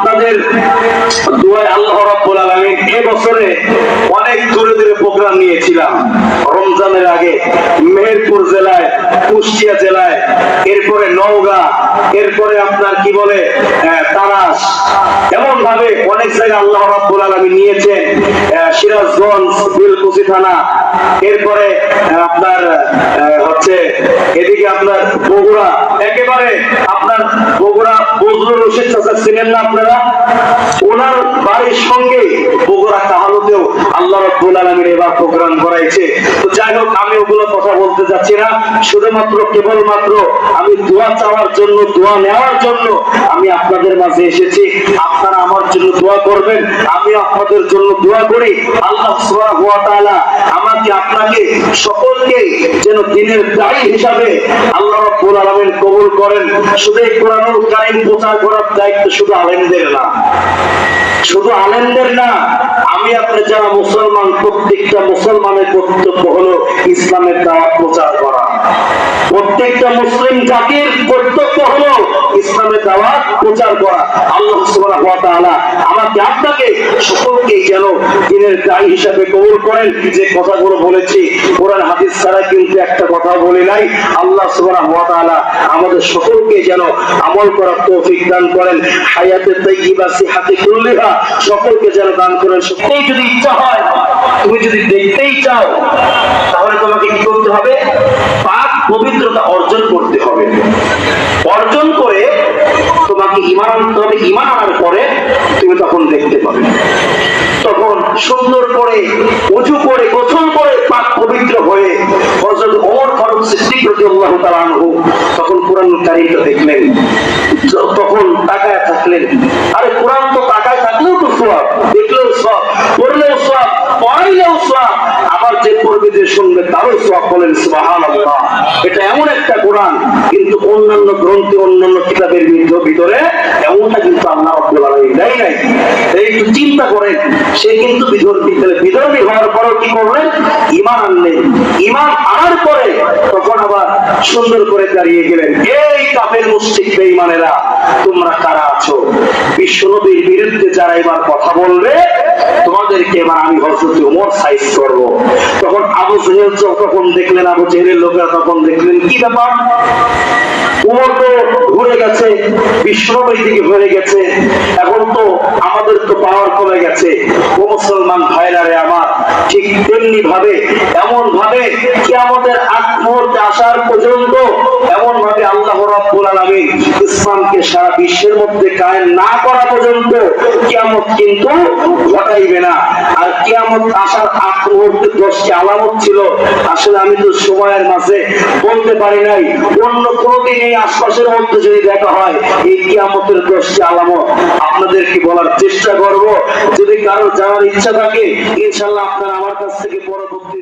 আপনাদের দোয়ায় আল্লাহ রাব্বুল আলামিন এ অনেক দূরে দূরে প্রোগ্রাম নিয়েছিলাম। রমজানের আগে মেহেরপুর জেলায়, কুষ্টিয়া জেলায়, এরপরে নওগাঁ, এরপরে আপনার কি বলে তারাস। এমন ভাবে অনেক জায়গায় আল্লাহ রাব্বুল আলামিন নিয়েছেন। সিরাজগঞ্জ, বিলকুচি থানা এরপরে আপনার হচ্ছে এদিকে আপনার বগুড়া। একেবারে আপনার বগুড়া বজরুল রশিদ চাচা চিনেন না আপনারা? ওনার বাড়ির সঙ্গে বগুড়া কাহালতেও আল্লাহ রব্বুল আলমীর এবার প্রোগ্রাম করাইছে। তো যাই হোক, আমি ওগুলো কথা বলতে যাচ্ছি না। শুধুমাত্র কেবলমাত্র আমি দোয়া চাওয়ার জন্য, দোয়া নেওয়ার জন্য আমি আপনাদের মাঝে এসেছি। আপনারা আমার জন্য দোয়া করবেন। আমি আপনাদের জন্য দোয়া করি। আল্লাহ সুবহানাহু ওয়া তাআলা আমাকে, আপনাকে সকলকে যেন দিনের দায়ী হিসাবে আল্লাহ রাব্বুল আলামিন কবুল করেন। শুধু এই কোরআনুল কারীম প্রচার করার দায়িত্ব শুধু আলেমদের না। শুধু আলেমদের না, আমি আপনি যারা মুসলমান, প্রত্যেকটা মুসলমানের কর্তব্য হলো ইসলামের দাওয়াত প্রচার করা। প্রত্যেকটা মুসলিম জাতির কর্তব্য হলো ইসলামের দাওয়াত প্রচার করা। আল্লাহ আমাকে আপনাকে সকলকে যেন দিনের দায়ী হিসাবে কবুল করেন। যে কথাগুলো বলেছি, কোরআন, হাদিস ছাড়া কিন্তু একটা কথা বলি নাই। আল্লাহ তাআলা আমাদের সকলকে যেন আমল করার তৌফিক দান করেন। হায়াতে তাইয়্যিবা সিহাতে কুল্লিহা, সকলকে যেন দান করেন। সত্যিই যদি ইচ্ছা হয়, তুমি যদি দেখতেই চাও, তাহলে তোমাকে কি করতে হবে? পাক পবিত্রতা অর্জন করতে হবে। তোমাকে ইমান আনতে ইমান আনার পরে তুমি তখন দেখতে পাবে। তখন সুন্দর করে, উঁচু করে গোসল করে পাক পবিত্র হয়ে হজরত ওমর ফারুক সিদ্দিক রাদিয়াল্লাহু তাআলা আনহু তখন কোরআন তারিখটা দেখলেন। তখন তাকায় থাকলেন। আরে কোরআন যে শুনবে তারও সওয়াব বলেন, সুবহানাল্লাহ। এটা এমন একটা কোরআন, কিন্তু অন্যান্য গ্রন্থে, অন্যান্য কিতাবের ভিতর- এমনটা কিন্তু আল্লাহ রাব্বুল দেয় নাই। একটু চিন্তা করেন, সে কিন্তু বিধর্মী বিধর্মী হওয়ার কি করলেন? ইমান আনলেন। ইমান আনার পরে তখন আবার সুন্দর করে দাঁড়িয়ে গেলেন। এই কাপের তোমরা কারা আছো? বিশ্ব নবীর বিরুদ্ধে যারা এবার কথা বলবে তোমাদেরকে এবার আমি ওমর সাইজ তখন আবু জেহেল তখন দেখলেন, আবু লোকেরা তখন দেখলেন, কি ব্যাপার? উমর তো ঘুরে গেছে দিকে ঘুরে গেছে, এখন তো আমাদের তো পাওয়ার কমে গেছে। ও মুসলমান ভাইরা রে আমার, ঠিক তেমনি ভাবে এমন ভাবে কি আমাদের আগ মুহূর্তে আসার পর্যন্ত এমন ভাবে আল্লাহ রাব্বুল আলামিন ইসলামকে সারা বিশ্বের মধ্যে কায়েম না করা পর্যন্ত কিয়ামত কিন্তু ঘটাইবে না। আর কিয়ামত আসার আগ মুহূর্তে দশটি আলামত ছিল। আসলে আমি তো সময়ের মাঝে বলতে পারি নাই। অন্য কোনোদিন এই আশপাশের মধ্যে যদি দেখা হয়, এই কিয়ামতের দশটি আলামত। আপনাদেরকে বলার চেষ্টা করব। যদি কারও জানার ইচ্ছা থাকে ইনশাল্লাহ আপনারা আমার কাছ থেকে পরবর্তী